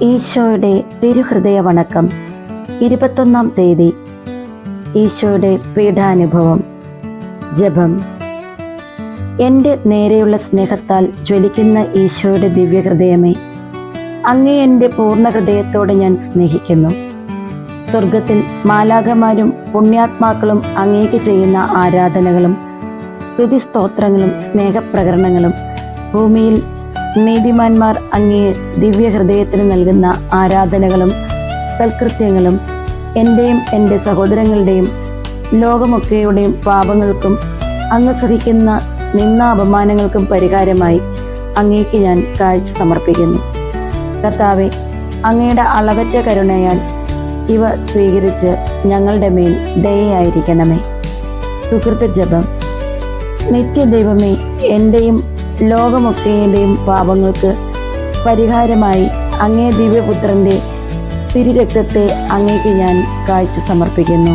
ഈശോയുടെ തിരുഹൃദയ വണക്കം ഇരുപത്തൊന്നാം തീയതി. ഈശോയുടെ പീഠാനുഭവം ജപം. എന്റെ നേരെയുള്ള സ്നേഹത്താൽ ജ്വലിക്കുന്ന ഈശോയുടെ ദിവ്യഹൃദയമേ അങ്ങേ എന്റെ പൂർണ ഹൃദയത്തോടെ ഞാൻ സ്നേഹിക്കുന്നു. സ്വർഗത്തിൽ മാലാഖമാരും പുണ്യാത്മാക്കളും അങ്ങേക്ക് ചെയ്യുന്ന ആരാധനകളും സ്തുതിസ്തോത്രങ്ങളും സ്നേഹപ്രകരണങ്ങളും ഭൂമിയിൽ നീതിമാന്മാർ അങ്ങേ ദിവ്യഹൃദയത്തിന് നൽകുന്ന ആരാധനകളും സൽകൃത്യങ്ങളും എന്റെയും എന്റെ സഹോദരങ്ങളുടെയും ലോകമൊക്കെയുടെയും പാപങ്ങൾക്കും അങ്ങ് സഹിക്കുന്ന നിന്നാപമാനങ്ങൾക്കും പരിഹാരമായി അങ്ങേക്ക് ഞാൻ കാഴ്ച സമർപ്പിക്കുന്നു. കർത്താവെ അങ്ങയുടെ അളവറ്റ കരുണയാൽ ഇവ സ്വീകരിച്ച് ഞങ്ങളുടെ മേൽ ദയയായിരിക്കണമേ. സുഹൃത്ത് ജപം. നിത്യദൈവമേ എന്റെയും ലോകമൊക്കെയുടെയും പാപങ്ങൾക്ക് പരിഹാരമായി അങ്ങേ ദിവ്യപുത്രന്റെ തിരുരക്തത്തെ അങ്ങേക്ക് ഞാൻ കാഴ്ച സമർപ്പിക്കുന്നു.